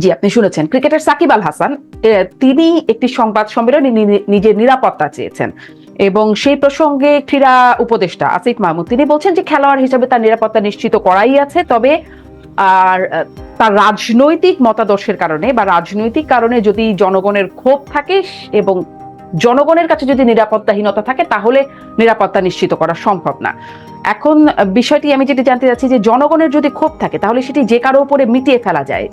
জি, আপনি শুনেছেন। ক্রিকেটার সাকিব আল হাসান তিনি একটি সংবাদ সম্মেলনে নিজের নিরাপত্তা চেয়েছেন এবং সেই প্রসঙ্গে ক্রীড়া উপদেষ্টা আসিফ মাহমুদ, তিনি বলছেন যে খেলোয়াড় হিসেবে তার নিরাপত্তা নিশ্চিত করাই আছে, তবে আর তার রাজনৈতিক মতাদর্শের কারণে বা রাজনৈতিক কারণে যদি জনগণের ক্ষোভ থাকে এবং জনগণের কাছে যদি নিরাপত্তাহীনতা থাকে, তাহলে নিরাপত্তা নিশ্চিত করা সম্ভব না। এখন বিষয়টি আমি যেটি জানতে চাচ্ছি যে জনগণের যদি ক্ষোভ থাকে, তাহলে সেটি যে কারও উপরে মিটিয়ে ফেলা যায়।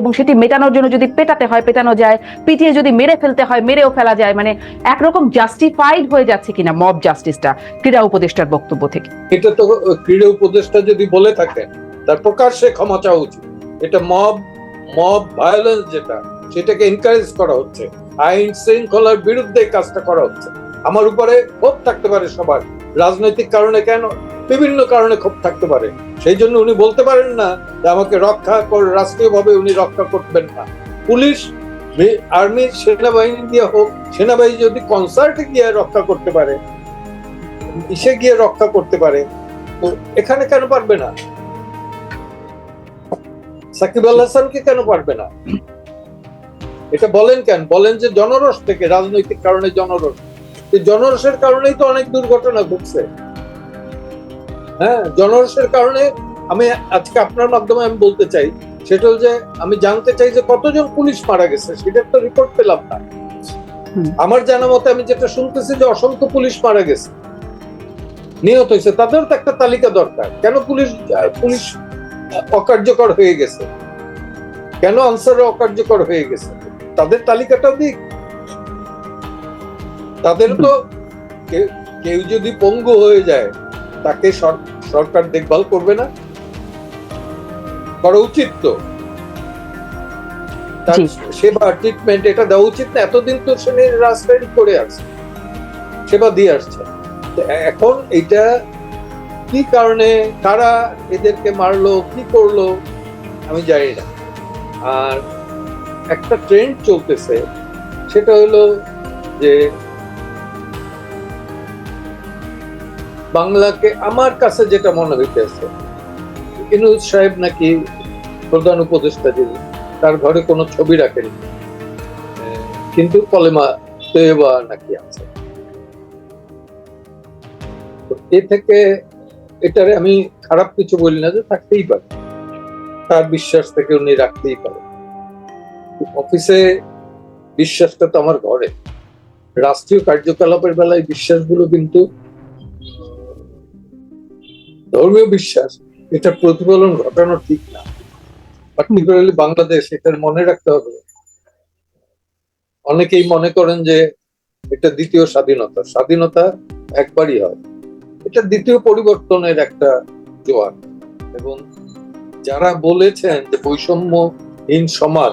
এবং সেটি মেটানোর জন্য যদি পেটাতে হয়, পেটানো যায়, পিটিয়ে যদি মেরে ফেলতে হয়, মেরেও ফেলা যায় মানে একরকম জাস্টিফাইড হয়ে যাচ্ছে কিনা মব জাস্টিসটা ক্রীড়া উপদেষ্টার বক্তব্য থেকে? এটা তো ক্রীড়া উপদেষ্টা যদি বলে থাকেন, তার প্রকাশ্যে ক্ষমা চাওয়া উচিত। এটা মব মব ভায়োলেন্স যেটা, সেটাকে এনকারেজ করা হচ্ছে। আইন শৃঙ্খলার বিরুদ্ধে কাজটা করা হচ্ছে। আমার উপরে ক্ষোভ থাকতে পারে সবার। রাজনৈতিক কারণে কেন? বিভিন্ন কারণে ক্ষোভ থাকতে পারে। সেই জন্য উনি বলতে পারেন না যে আমাকে রক্ষা কর, রাষ্ট্রীয়ভাবে উনি রক্ষা করবেন না। পুলিশ আর্মি, সেনাবাহিনী দিয়ে হোক, সেনাবাহিনী যদি কনসার্টে গিয়ে রক্ষা করতে পারে ইসে গিয়ে রক্ষা করতে পারে, তো এখানে কেন পারবে না? সাকিব আল হাসানকে কেন পারবে না? এটা বলেন কেন? বলেন যে জনরস থেকে, রাজনৈতিক কারণে জনরস। জনরসের কারণেই তো অনেক দুর্ঘটনা ঘটছে। হ্যাঁ জনরসের কারণে আমি আজকে আপনার মাধ্যমে আমি বলতে চাই সেটা যে আমি জানতে চাই যে কতজন পুলিশ মারা গেছে সেটার তো রিপোর্ট পেলাম না। আমার জানা মতে আমি যেটা শুনতেছি যে অসংখ্য পুলিশ মারা গেছে। নিহত হয়েছে তাদেরও তো একটা তালিকা দরকার কেন পুলিশ পুলিশ অকার্যকর হয়ে গেছে? কেন আনসার অকার্যকর হয়ে গেছে? তাদের তালিকাটাও দিক। তাদের তো কেউ- যদি পঙ্গু হয়ে যায় তাকে সরকার দেখভাল করবে না? করা উচিত তো। তার সেবা ট্রিটমেন্ট এটা দেওয়া উচিত না। এতদিন তো সে রাস্তায় করে আসছে সেবা দিয়ে আসছে। এখন এটা কি কারণে কারা এদেরকে মারলো কি করল আমি জানি না। আর একটা ট্রেন্ড চলতেছে সেটা হলো যে বাংলাকে আমার কাছে যেটা মনে হইতেছে, ইনুজ সাহেব নাকি প্রধান উপদেষ্টা যিনি, তার ঘরে কোনো ছবি রাখেনি। কিন্তু কলেমা তৈবা নাকি আছে। এ থেকে এটারে আমি খারাপ কিছু বলি না যে থাকতেই পারে। তার বিশ্বাস থেকে উনি রাখতেই পারে। অফিসে বিশ্বাসটা তো আমার ঘরে। রাষ্ট্রীয় কার্যকলাপের বেলায় বিশ্বাসগুলো কিন্তু ধর্মীয় বিশ্বাস, এটা প্রতিফলন ঘটানো ঠিক না। পার্টিকুলারলি বাংলাদেশ, এটার মনে রাখতে হবে। অনেকেই মনে করেন যে এটা দ্বিতীয় স্বাধীনতা। স্বাধীনতা একবারই হয়। এটা দ্বিতীয় পরিবর্তনের একটা জোয়ার। এবং যারা বলেছেন যে বৈষম্যহীন সমাজ,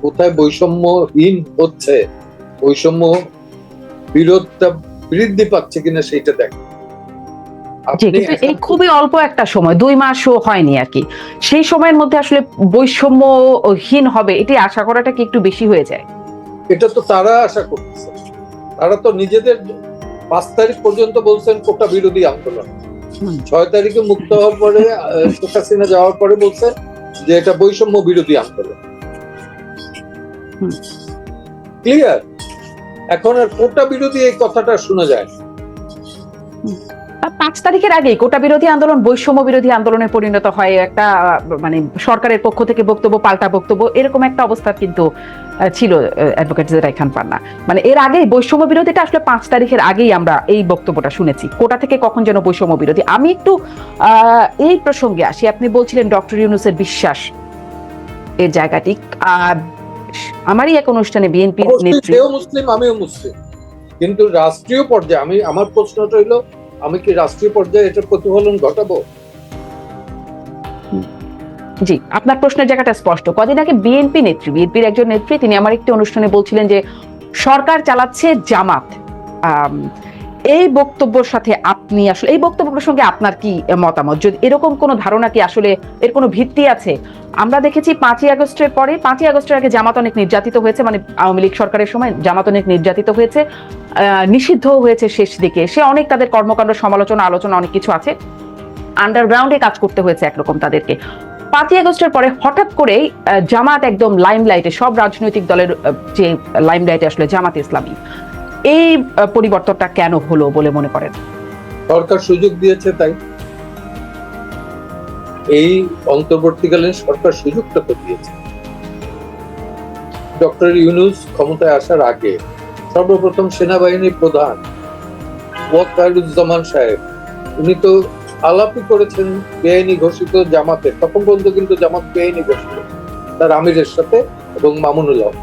কোথায় বৈষম্যহীন হচ্ছে, বৈষম্য বিরোধটা বৃদ্ধি পাচ্ছে কিনা সেটা দেখ জি কিন্তু এই খুবই অল্প একটা সময় দুই মাসও হয়নি আর কি। সেই সময়ের মধ্যে আসলে বৈষম্যহীন হবে এটি আশা করাটা কি একটু বেশি হয়ে যায়? এটা তো তারা আশা করতেছে। তারা তো নিজেদের পাঁচ তারিখ পর্যন্ত বলছেন কোটা বিরোধী আন্দোলন। ছয় তারিখে মুক্ত হওয়ার পরে শেখ হাসিনা যাওয়ার পরে বলছেন যে এটা বৈষম্য বিরোধী আন্দোলন। ক্লিয়ার? এখন আর কোটা বিরোধী এই কথাটা শোনা যায় পাঁচ তারিখের আগেই কোটা বিরোধী আন্দোলন বৈষম্য বিরোধী আন্দোলনে পরিণত হয় একটা মানে সরকারের পক্ষ থেকে বক্তব্য পাল্টা বক্তব্য এরকম একটা অবস্থা কিন্তু ছিল অ্যাডভোকেট জেরাই খান পান্না। মানে এর আগেই বৈষম্য বিরোধীটা আসলে পাঁচ তারিখের আগেই আমরা এই বক্তব্যটা শুনেছি। কোটা থেকে কখন যেন বৈষম্য বিরোধী। আমি একটু এই প্রসঙ্গে আসি। আপনি বলছিলেন ডক্টর ইউনুসের বিশ্বাস এর জায়গাটি। আমারই এক অনুষ্ঠানে বিএনপি নেত্রী মুসলিম আমিও মুসলিম। কিন্তু রাষ্ট্রীয় পর্যায়ে আমি আমার প্রশ্নটা হইল আমি কি রাষ্ট্রীয় পর্যায়ে এটা প্রতিফলন ঘটাবো? জি, আপনার প্রশ্নের জায়গাটা স্পষ্ট। কদিন আগে বিএনপি নেত্রী, বিএনপির একজন নেত্রী, তিনি আমার একটি অনুষ্ঠানে বলছিলেন যে, সরকার চালাচ্ছে জামাত। এই বক্তব্যের সাথে আপনি আসলে, এই বক্তব্য প্রসঙ্গে আপনার কি মতামত? যদি এরকম কোনো ধারণা কি আসলে এর কোনো ভিত্তি আছে? আমরা দেখেছি পাঁচই আগস্টের পরে, পাঁচই আগস্টের আগে জামাত অনেক নির্যাতিত হয়েছে মানে আওয়ামী লীগ সরকারের সময় জামাত অনেক নির্যাতিত হয়েছে নিষিদ্ধ হয়েছে শেষ দিকে। সে অনেক তাদের কর্মকাণ্ড, সমালোচনা, আলোচনা অনেক কিছু আছে। আন্ডারগ্রাউন্ডে কাজ করতে হয়েছে একরকম তাদেরকে। পাঁচই আগস্টের পরে হঠাৎ করেই জামাত একদম লাইমলাইটে সব রাজনৈতিক দলের যে লাইমলাইটে আসলে জামাত ইসলামী এই পরিবর্তনটা কেন হলো বলে মনে করেন? সরকার সুযোগ দিয়েছে তাই। এই অন্তর্বর্তীকালীন সরকার সুযোগটা তো দিয়েছে। ডক্টর ইউনুস ক্ষমতায় আসার আগে সর্বপ্রথম সেনাবাহিনীর প্রধান ওয়াকারুজ্জামান সাহেব, উনি তো আলাপই করেছেন বেআইনি ঘোষিত জামাতে তখন পর্যন্ত কিন্তু জামাত বেআইনি ঘোষিত, তার আমিরের সাথে এবং মামুনুল হক।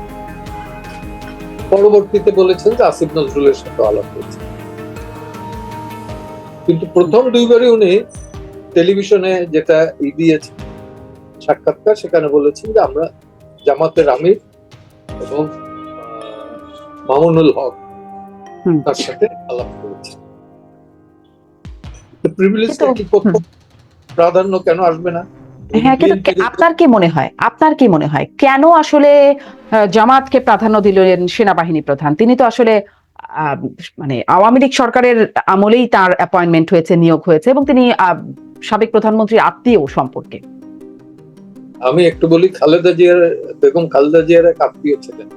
পরবর্তীতে বলেছেন যে আসিফ নজরুলের সাথে আলাপ করেছেন কিন্তু প্রথম দুইবারই উনি টেলিভিশনে যেটা ই দিয়েছেন সাক্ষাৎকার সেখানে বলেছেন যে আমরা জামাতের আমির এবং মামুনুল হক তার সাথে আলাপ করেছি। প্রিভিলেজটা কি প্রথম? প্রাধান্য কেন আসবে না? হ্যাঁ কিন্তু আপনার কি মনে হয়? আপনার কি মনে হয়? কেন আসলে জামাতকে প্রাধান্য দিলেন সেনাবাহিনী প্রধান? তিনি তো আসলে মানে আওয়ামী লীগ সরকারের আমলেই তার অ্যাপয়েন্টমেন্ট হয়েছে নিয়োগ হয়েছে এবং তিনি সাবেক প্রধানমন্ত্রীর আত্মীয় সম্পর্কে। আমি একটু বলি খালেদা জিয়ার বেগম খালেদা জিয়ার এক আত্মীয় ছিলেন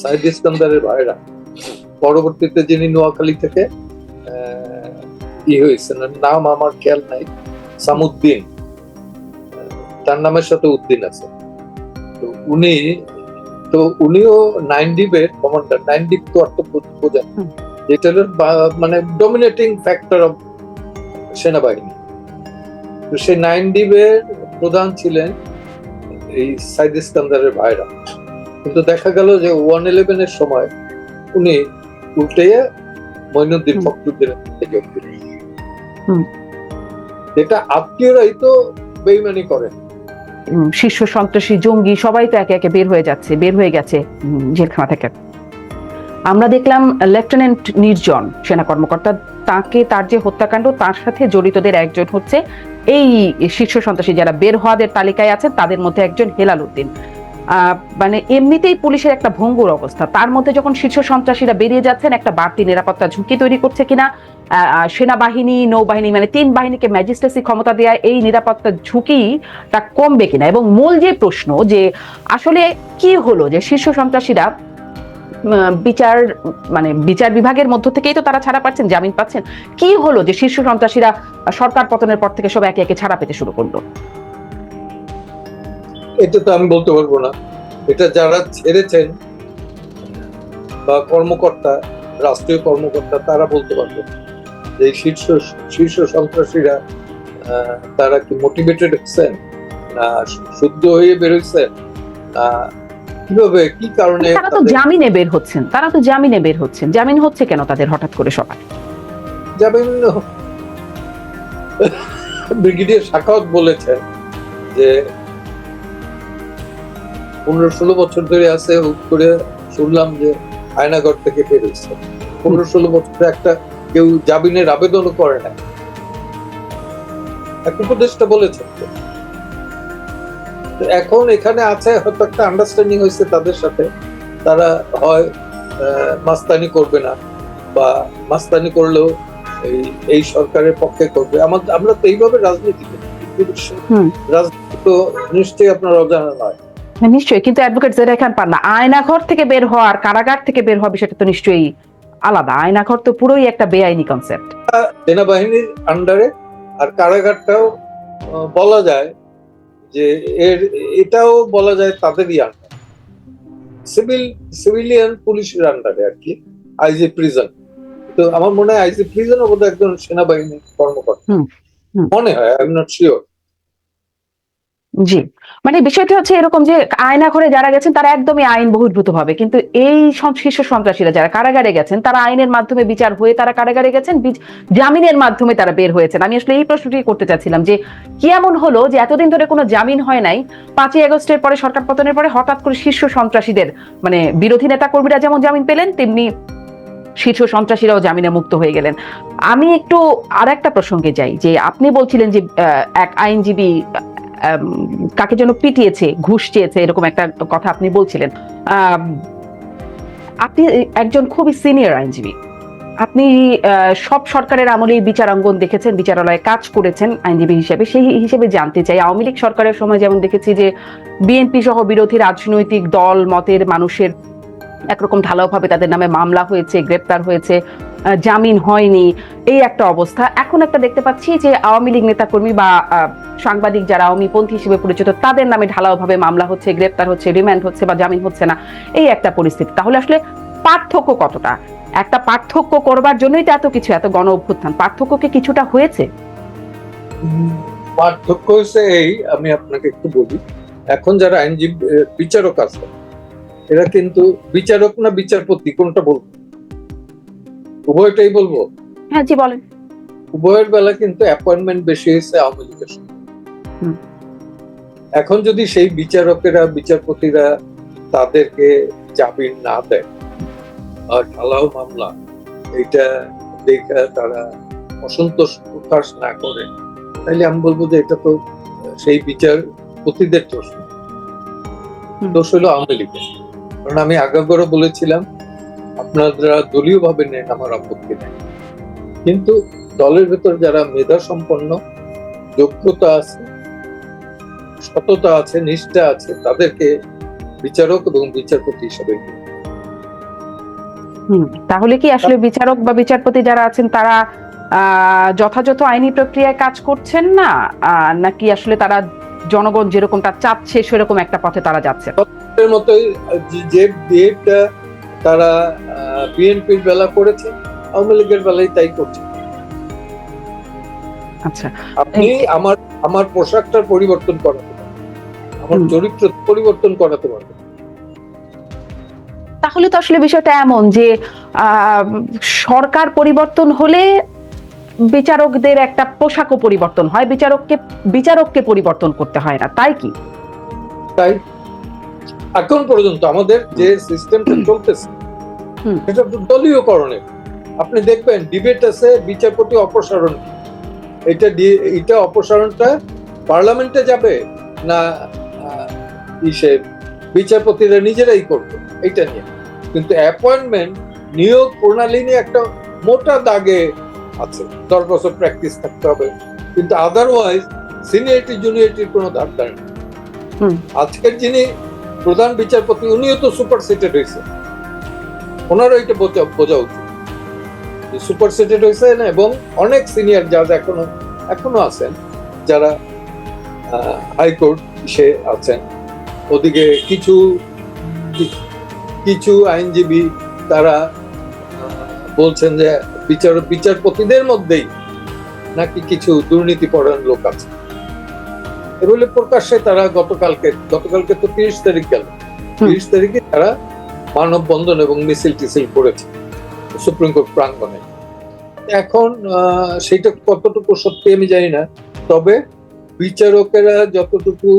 সাইদ ইস্কান্দারের ভাইরা। পরবর্তীতে যিনি নোয়াখালী থেকে ই হয়েছেন নাম আমার খেয়াল নাই সামুদ্দিন। তার নামের সাথে উদ্দিন আছে। তো উনি তো উনিও নাইন ডিপের কমান্ডার নাইন ডিপ তো অর্থ বোঝেন যেটা হলো মানে ডমিনেটিং ফ্যাক্টর অফ সেনাবাহিনী। তো সেই নাইন ডিপের প্রধান ছিলেন এই সাইদ ইস্কান্দারের ভাইরা। কিন্তু দেখা গেল যে ওয়ান ইলেভেনের সময় উনি উল্টে মইনুদ্দিন হুম। ফখরুদ্দিনের যোগ দিলেন এটা আত্মীয়রাই তো বেইমানি করেন। শীর্ষ সন্ত্রাসী, জঙ্গি, সবাই তো একে একে বের হয়ে যাচ্ছে, বের হয়ে গেছে জেলখানা থেকে। আমরা দেখলাম, লেফটেন্যান্ট নির্জন, সেনা কর্মকর্তা, তাকে তার যে হত্যাকাণ্ড, তার সাথে জড়িতদের একজন হচ্ছে এই শীর্ষ সন্ত্রাসী যারা বের হওয়াদের তালিকায় আছেন, তাদের মধ্যে একজন হেলাল উদ্দিন। মানে এমনিতেই পুলিশের একটা ভঙ্গুর অবস্থা। তার মধ্যে যখন শীর্ষ সন্ত্রাসীরা বেরিয়ে যাচ্ছেন, একটা বাড়তি নিরাপত্তা ঝুঁকি তৈরি করছে কিনা সেনাবাহিনী, নৌবাহিনী মানে তিন বাহিনীকে ম্যাজিস্ট্রেসি ক্ষমতা দেওয়া এই নিরাপত্তা ঝুঁকিটা কমবে কিনা? এবং মূল যে প্রশ্ন যে আসলে কি হলো যে শীর্ষ সন্ত্রাসীরা বিচার মানে বিচার বিভাগের মধ্য থেকেই তো তারা ছাড়া পাচ্ছেন, জামিন পাচ্ছেন। কি হলো যে শীর্ষ সন্ত্রাসীরা সরকার পতনের পর থেকে সব একে একে ছাড়া পেতে শুরু করল? এটা তো আমি বলতে পারব না। এটা যারা ছেড়েছেন বা কর্মকর্তা রাষ্ট্রীয় কর্মকর্তা তারা বলতে পারবে যে শীর্ষ শীর্ষ সন্ত্রাসীরা তারা কি মোটিভেটেড হচ্ছেন? না শুদ্ধ হয়ে বেরোচ্ছেন না কীভাবে কি কারণে তারা তো জামিনে বের হচ্ছেন। তারা তো জামিনে বের হচ্ছেন। জামিন হচ্ছে কেন তাদের হঠাৎ করে সবাই? যাবেন ব্রিগেডিয়ার শাখাওয়াত বলেছেন যে পনেরো ষোলো বছর ধরে আছে হুট করে শুনলাম যে আয়নাগর থেকে বেরোচ্ছে পনেরো ষোলো বছর একটা কেউ জামিনের আবেদনও করে না এক উপদেশটা বলেছেন এখন এখানে আছে হয়তো একটা আন্ডারস্ট্যান্ডিং হয়েছে তাদের সাথে। তারা হয় মাস্তানি করবে না বা মাস্তানি করলেও এই এই সরকারের পক্ষে করবে। আমাদের আমরা তো এইভাবে রাজনীতি করি রাজনীতি তো নিশ্চয়ই আপনার অজানা নয়। নিশ্চয়ই কিন্তু অ্যাডভোকেট জেরা খান পান্না আয়নাঘর থেকে বের হওয়ার কারাগার থেকে বের হওয়া বিষয়টা তো নিশ্চয়ই আলাদা। আয়নাঘর তো পুরোই একটা বেআইনি কনসেপ্ট সেনাবাহিনীর আন্ডারে আর কারাগারটাও বলা যায় যে এর এটাও বলা যায় তাদেরই আন্ডার সিভিল সিভিলিয়ান পুলিশের আন্ডারে আর কি আইজি প্রিজন তো আমার মনে হয় আইজি প্রিজন বোধ একজন সেনাবাহিনীর কর্মকর্তা। মনে হয় আই এম নট শিওর জি। মানে বিষয়টি হচ্ছে এরকম যে আয়না ঘরে যারা গেছেন, তারা একদমই আইন বহির্ভূত ভাবে কিন্তু এই শীর্ষ সন্ত্রাসীরা যারা কারাগারে গেছেন, তারা আইনের মাধ্যমে বিচার হয়ে তারা কারাগারে গেছেন জামিনের মাধ্যমে তারা বের হয়েছেন। আমি আসলে এই প্রশ্নটি করতে চাচ্ছিলাম যে, কি এমন হলো যে এতদিন ধরে কোনো জামিন হয় নাই? পাঁচই আগস্টের পরে, সরকার পতনের পরে হঠাৎ করে শীর্ষ সন্ত্রাসীদের মানে বিরোধী নেতা কর্মীরা যেমন জামিন পেলেন, তেমনি শীর্ষ সন্ত্রাসীরাও জামিনে মুক্ত হয়ে গেলেন। আমি একটু আর একটা প্রসঙ্গে যাই, যে আপনি বলছিলেন যে এক আইনজীবী কাকে যেন পিটিয়েছে, ঘুষ চেয়েছে, এরকম একটা কথা আপনি বলছিলেন। আপনি একজন খুবই সিনিয়র আইনজীবী। আপনি সব সরকারের আমলেই বিচারাঙ্গন দেখেছেন, বিচারালয়ে কাজ করেছেন আইনজীবী হিসেবে। সেই হিসেবে জানতে চাই, আওয়ামী লীগ সরকারের সময় যেমন দেখেছি যে বিএনপি সহ বিরোধী রাজনৈতিক দল, মতের মানুষের একরকম ঢালাওভাবে তাদের নামে মামলা হয়েছে, গ্রেপ্তার হয়েছে। জামিন হয়নি। এই একটা অবস্থা। এখন একটা দেখতে পাচ্ছি যে আওয়ামী লীগ নেতাকর্মী বা সাংবাদিক যারা আওয়ামী পন্থী হিসেবে পরিচিত, তাদের নামে ঢালাওভাবে মামলা হচ্ছে, গ্রেপ্তার হচ্ছে, রিমান্ড হচ্ছে বা জামিন হচ্ছে না। এই একটা পরিস্থিতি। তাহলে আসলে পার্থক্য কতটা? একটা পার্থক্য করবার জন্যই তো এত কিছু, এত গণ অভ্যুত্থান। পার্থক্য কি কিছুটা হয়েছে? পার্থক্য হচ্ছে এই, আমি আপনাকে একটু বলি। এখন যারা আইনজীবী বিচারক আছে, এরা কিন্তু বিচারক না বিচারপতি, কোনটা বলব? উভয়টাই বলব? হ্যাঁ জি বলেন। উভয়ের বেলা কিন্তু অ্যাপয়েন্টমেন্ট বেশি হয়েছে আওয়ামী লীগের। এখন যদি সেই বিচারকেরা বিচারপতিরা তাদেরকে জামিন না দেয় আর ঢালাও মামলা এটা দেখা তারা অসন্তোষ প্রকাশ না করে তাহলে আমি বলব যে এটা তো সেই বিচারপতিদের দোষ। দোষ হলো আওয়ামী লীগের। কারণ আমি আগাগোড়া বলেছিলাম আপনারা দলীয় ভাবে নেন আমার আপত্তি নেই। কিন্তু দলের ভেতর যারা মেধা সম্পন্ন যোগ্যতা আছে সততা আছে নিষ্ঠা আছে তাদেরকে বিচারক এবং বিচারপতি হিসেবে তাহলে কি আসলে বিচারক বা বিচারপতি যারা আছেন তারা আহ, যথাযথ আইনি প্রক্রিয়ায় কাজ করছেন না? নাকি আসলে তারা জনগণ যেরকমটা চাচ্ছে সেরকম একটা পথে তারা যাচ্ছে মতোই যে- বিয়েটা তারা বিএনপির বেলা করেছে আওয়ামী লীগের বেলায় তাই করছে। আচ্ছা। আপনি আমার আমার পোশাকটার পরিবর্তন করাতে আমার চরিত্র পরিবর্তন করাতে পারবেন তাহলে তো আসলে বিষয়টা এমন যে আহ, সরকার পরিবর্তন হলে বিচারকদের একটা পোশাকও পরিবর্তন হয় বিচারককে বিচারককে পরিবর্তন করতে হয় না তাই কি? তাই এখন পর্যন্ত আমাদের যে সিস্টেমটা চলতেছে সেটা তো দলীয় করণে আপনি দেখবেন ডিবেট আছে বিচারপতি অপসারণ। এটা এটা অপসারণটা পার্লামেন্টে যাবে না ইসে বিচারপতিরা নিজেরাই করবে এটা নিয়ে। কিন্তু অ্যাপয়েন্টমেন্ট নিয়োগ প্রণালী নিয়ে একটা মোটা দাগে আছে। দশ বছর প্র্যাকটিস থাকতে হবে। কিন্তু আদারওয়াইজ সিনিয়রিটি জুনিয়রিটির কোনো দরকার নেই। আজকের যিনি প্রধান বিচারপতি, উনিও তো সুপার সেটেড হয়েছে। ওনারও এটা বোঝা উচিত। সুপার সেটেড হয়েছে না, এবং অনেক সিনিয়র জাজ এখনও এখনও আছেন, যারা হাইকোর্ট সে আছেন। ওদিকে কিছু কিছু আইনজীবী তারা বলছেন যে বিচার, বিচারপতিদের মধ্যেই নাকি কিছু দুর্নীতিপরায়ণ লোক আছে। এগুলো প্রকাশ্যে তারা গতকালকে গতকালকে তো তিরিশ তারিখ গেল। তিরিশ তারিখে তারা মানববন্ধন এবং মিছিল টিছিল করেছে সুপ্রিম কোর্ট প্রাঙ্গণে। এখন সেটা কতটুকু সত্যি আমি জানি না তবে বিচারকেরা যতটুকু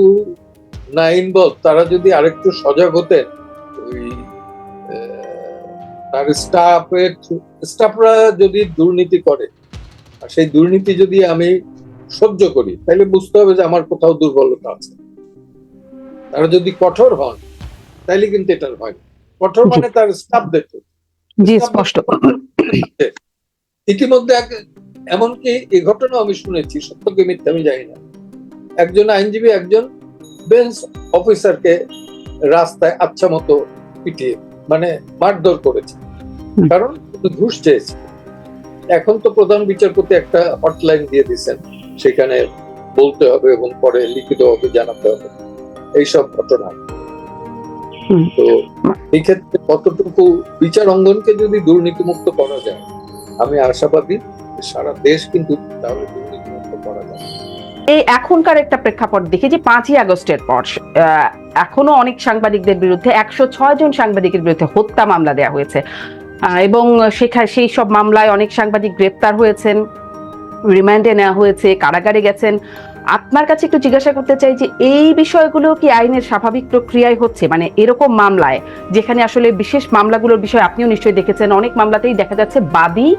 না ইনভলভ তারা যদি আরেকটু সজাগ হতেন ওই তার স্টাফের স্টাফরা যদি দুর্নীতি করে আর সেই দুর্নীতি যদি আমি সহ্য করি তাহলে বুঝতে হবে যে আমার কোথাও দুর্বলতা আছে। তারা যদি কঠোর হন তাহলে কিন্তু এটার হয় কঠোর মানে তার স্টাফ দেখতে জি স্পষ্ট। ইতিমধ্যে এমনকি এই ঘটনা আমি শুনেছি সত্য কি মিথ্যা আমি জানি না। একজন আইনজীবী একজন বেঞ্চ অফিসারকে রাস্তায় আচ্ছা মতো পিটিয়ে মানে মারধর করেছে। কারণ ঘুষ চেয়েছে। এখন তো প্রধান বিচারপতি একটা হটলাইন দিয়ে দিয়েছেন। সেখানে বলতে হবে এবং পরে লিখিত ভাবে জানাতে হবে। এইসব ঘটনা। তো এই ক্ষেত্রে কতটুকু বিচার অঙ্গনকে যদি দুর্নীতিমুক্ত করা যায় আমি আশাবাদী সারা দেশ কিন্তু তাহলে দুর্নীতিমুক্ত করা যায়। এই এখনকার একটা প্রেক্ষাপট দেখি যে পাঁচই আগস্টের পর এখনও অনেক সাংবাদিকদের বিরুদ্ধে একশো ছয় জন সাংবাদিকের বিরুদ্ধে হত্যা মামলা দেওয়া হয়েছে। এবং সেখানে সেই সব মামলায় অনেক সাংবাদিক গ্রেপ্তার হয়েছেন। রিমান্ডে নেওয়া হয়েছে, কারাগারে গেছেন। আপনার কাছে একটু জিজ্ঞাসা করতে চাই যে, এই বিষয়গুলো কি আইনের স্বাভাবিক প্রক্রিয়ায় হচ্ছে? মানে এরকম মামলায়, যেখানে আসলে বিশেষ মামলাগুলোর বিষয় আপনিও নিশ্চয়ই দেখেছেন, অনেক মামলাতেই দেখা যাচ্ছে বাদী,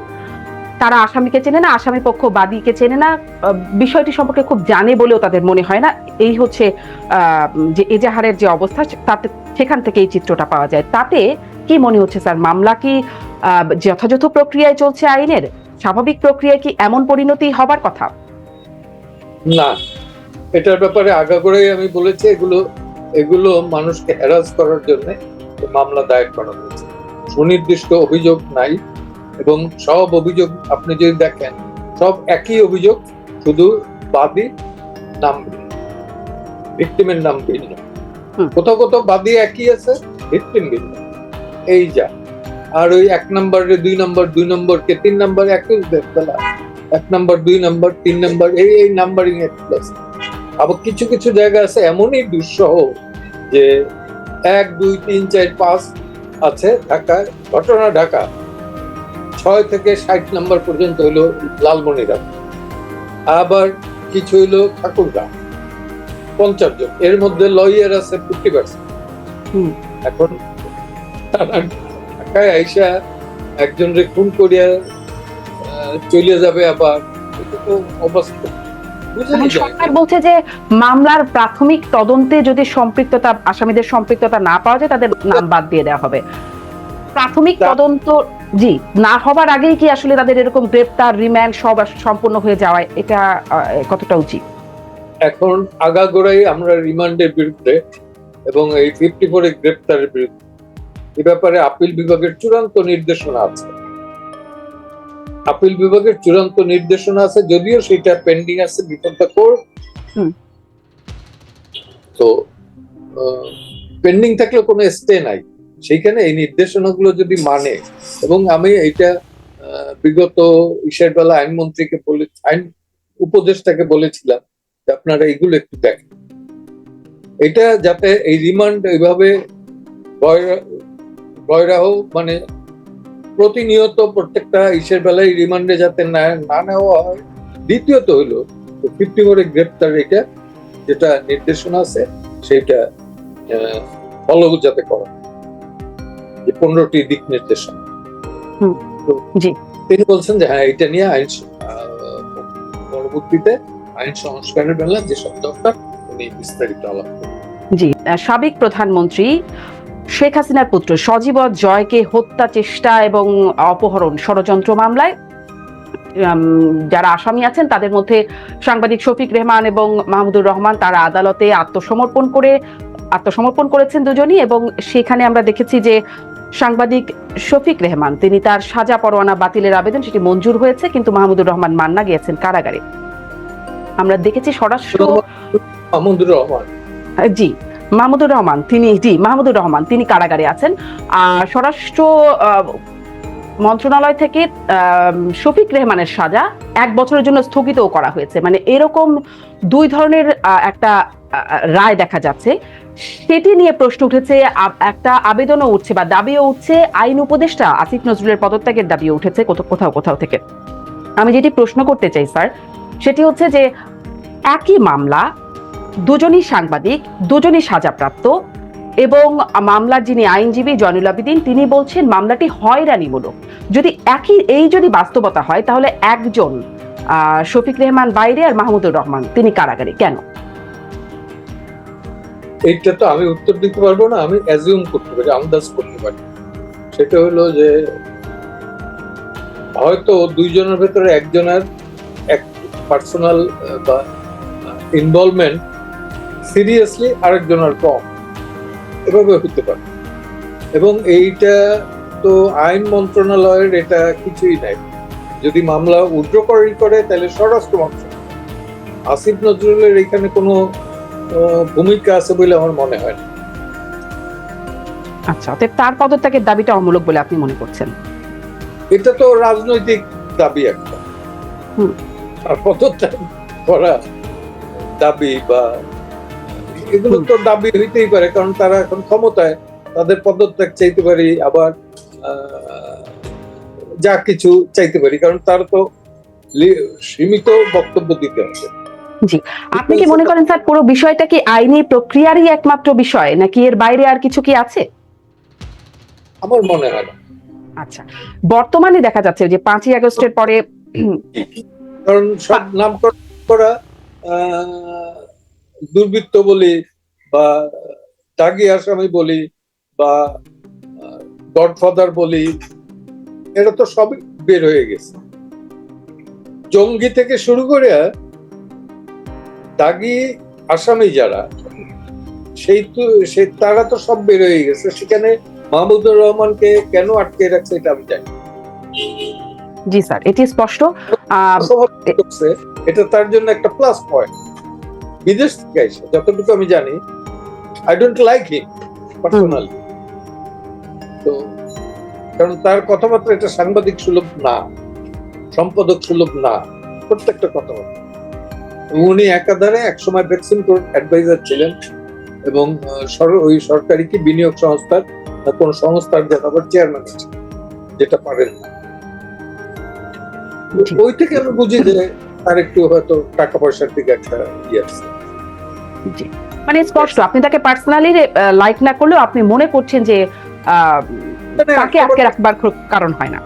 তারা আসামিকে চেনে না, আসামি পক্ষ বাদীকে চেনে না। বিষয়টি সম্পর্কে খুব জানে বলেও তাদের মনে হয় না। এই হচ্ছে যে এজাহারের যে অবস্থা, তাতে, সেখান থেকে এই চিত্রটা পাওয়া যায়। তাতে কি মনে হচ্ছে স্যার, মামলা কি যথাযথ প্রক্রিয়ায় চলছে আইনের? স্বাভাবিক প্রক্রিয়ায় কি এমন পরিণতি হবার কথা? না এটার ব্যাপারে আগাগোড়াই আমি বলেছি এগুলো এগুলো মানুষকে হ্যারাস করার জন্য মামলা দায়ের করা হয়েছে। সুনির্দিষ্ট অভিযোগ নাই এবং সব অভিযোগ আপনি যদি দেখেন সব একই অভিযোগ শুধু বাদী নাম ভিক্টিমের নাম ভিন্ন। কোথাও কোথাও বাদী একই আছে ভিক্টিম ভিন্ন। এই যা। আর ওই এক নম্বরে দুই নম্বর দুই নম্বরকে তিন নম্বর একই বেলা। এক নম্বর দুই নম্বর তিন নম্বর এই এই নাম্বারিং এর প্লাস আবার কিছু কিছু জায়গা আছে এমনই দুঃসহ যে এক দুই তিন চার পাঁচ আছে ঢাকায় ঘটনা ঢাকা। ছয় থেকে ষাট নম্বর পর্যন্ত হলো লালমনিরহাট। আবার কিছু হইল ঠাকুরগা পঞ্চাশ জন। এর মধ্যে লয়ার আছে ফিফটি পার্সেন্ট হুম। এখন ঢাকায় আইসা একজন রে খুন করিয়া চলে যাবে আবার। এটা তো মানে সরকার বলছে যে মামলার প্রাথমিক তদন্তে যদি সম্পৃক্ততা আসামিদের সম্পৃক্ততা না পাওয়া যায় তাদের নাম বাদ দিয়ে দেওয়া হবে। প্রাথমিক তদন্ত জি না হবার আগেই কি আসলে তাদের এরকম গ্রেপ্তার রিমান্ড সব সম্পূর্ণ হয়ে যাওয়া এটা কতটা উচিত? এখন আগাগোড়াই আমরা রিমান্ডের বিরুদ্ধে এবং এই ফিফটি ফোরে গ্রেপ্তারের বিরুদ্ধে এ ব্যাপারে আপিল বিভাগের চূড়ান্ত নির্দেশনা আছে। আপিল বিভাগের চূড়ান্ত নির্দেশনা আছে যদিও সেটা পেন্ডিং আছে কোর্ট তো পেন্ডিং থাকলে কোনো স্টে নাই। সেইখানে এই নির্দেশনাগুলো যদি মানে এবং আমি আহ, বিগত ইসের বেলা আইনমন্ত্রীকে বলে আইন উপদেষ্টাকে বলেছিলাম যে আপনারা এগুলো একটু দেখেন। এটা যাতে এই রিমান্ড এইভাবে বয়রাহ মানে প্রতিনিয়ত প্রত্যেকটা ইসের বেলায় রিমান্ডে যাতে না না নেওয়া হয় দ্বিতীয়ত হলো ফিফটি করে গ্রেপ্তার এটা যেটা নির্দেশনা আছে সেটা ফলো যাতে করা যে পনেরোটি দিক নির্দেশনা। তিনি বলছেন যে হ্যাঁ এটা নিয়ে আইন পরবর্তীতে আইন সংস্কারের বেলা যেসব দরকার উনি বিস্তারিত আলাপ। জি সাবেক প্রধানমন্ত্রী শেখ হাসিনার পুত্র সজীব জয়কে হত্যা চেষ্টা এবং অপহরণ ষড়যন্ত্র মামলায় যারা আসামি আছেন তাদের মধ্যে সাংবাদিক শফিক রেহমান এবং মাহমুদুর রহমান তারা আদালতে আত্মসমর্পণ করে আত্মসমর্পণ করেছেন দুজনই এবং সেখানে আমরা দেখেছি যে সাংবাদিক শফিক রেহমান তিনি তার সাজা পরোয়ানা বাতিলের আবেদন সেটি মঞ্জুর হয়েছে কিন্তু মাহমুদুর রহমান মান্না গিয়েছেন কারাগারে। আমরা দেখেছি স্বরাষ্ট্র মাহমুদুর রহমান। জি। মাহমুদুর রহমান, তিনি, জি, মাহমুদুর রহমান, তিনি কারাগারে আছেন। আর স্বরাষ্ট্র মন্ত্রণালয় থেকে শফিক রেহমানের সাজা এক বছরের জন্য স্থগিতও করা হয়েছে। মানে এরকম দুই ধরনের একটা রায় দেখা যাচ্ছে। সেটি নিয়ে প্রশ্ন উঠেছে একটা আবেদনও উঠছে বা দাবিও উঠছে, আইন উপদেষ্টা আসিফ নজরুলের পদত্যাগের দাবিও উঠেছে কোথাও কোথাও থেকে। আমি যেটি প্রশ্ন করতে চাই, স্যার, সেটি হচ্ছে যে একই মামলা দুজনই সাংবাদিক, দুজনই সাজাপ্রাপ্ত এবং মামলার যিনি আইনজীবী জয়নুল আবিদিন, তিনি বলছেন মামলাটি হয়রানিমূলক। যদি একই, এই যদি বাস্তবতা হয়, তাহলে একজন শফিক রেহমান বাইরে আর মাহমুদুর রহমান, তিনি কারাগারে, কেন? এইটা তো আমি উত্তর দিতে পারব না, আমি অ্যাজিউম করতে পারি, আন্দাজ করতে পারি। সেটা হলো যে, হয়তো দুইজনের ভেতরে একজনের এক পার্সোনাল বা ইনভলভমেন্ট সিরিয়াসলি আরেকজনের কম। এভাবে হতে পারে। এবং এইটা তো আইন মন্ত্রণালয়ের এটা কিছুই নাই। যদি মামলা উড্রকরী করে তাহলে স্বরাষ্ট্র মন্ত্রণালয়। আসিফ নজরুলের এখানে কোনো ভূমিকা আছে বলে আমার মনে হয় না। আচ্ছা তার পদত্যাগের দাবিটা অমূলক বলে আপনি মনে করছেন? এটা তো রাজনৈতিক দাবি একটা। হুম। আর পদত্যাগ করা দাবি বা এগুলো তো দাবি হইতেই পারে কারণ তারা এখন ক্ষমতায় তাদের পদত্যাগ চাইতে পারি আবার যা কিছু চাইতে পারি কারণ তার তো সীমিত বক্তব্য দিতে হবে। আপনি কি মনে করেন স্যার পুরো বিষয়টা কি আইনি প্রক্রিয়ারই একমাত্র বিষয় নাকি এর বাইরে আর কিছু কি আছে? আমার মনে হয় আচ্ছা বর্তমানে দেখা যাচ্ছে যে পাঁচই আগস্টের পরে কারণ সব নামকরণ করা দুর্বৃত্ত বলি বা দাগি আসামি বলি বা গডফাদার বলি এটা তো সবই বের হয়ে গেছে। জঙ্গি থেকে শুরু করে দাগি আসামি যারা সেই তো সে তারা তো সব বের হয়ে গেছে। সেখানে মাহমুদুর রহমানকে কেন আটকে রাখছে এটা আমি জানি জি স্যার এটি স্পষ্ট। এটা তার জন্য একটা প্লাস পয়েন্ট বিদেশ থেকে এসে যতটুকু আমি জানি I don't like him personally তো কারণ তার কথাবার্তা এটা সাংবাদিক সুলভ না সম্পাদক সুলভ না প্রত্যেকটা কথাবার্তা। উনি একাধারে একসময় ভ্যাকসিন অ্যাডভাইজার ছিলেন এবং ওই সরকারি কি বিনিয়োগ সংস্থার কোন সংস্থার আবার চেয়ারম্যান আছে যেটা পারেন না। ওই থেকে আমি বুঝি যে তার একটু হয়তো টাকা পয়সার দিকে একটা ইয়ে আছে। জি। মানে স্পষ্ট আপনি তাকে পার্সোনালি লাইক না করলেও আপনি মনে করছেন যে আহ, মানে তাকে আটকে রাখবার খুব কারণ হয় না।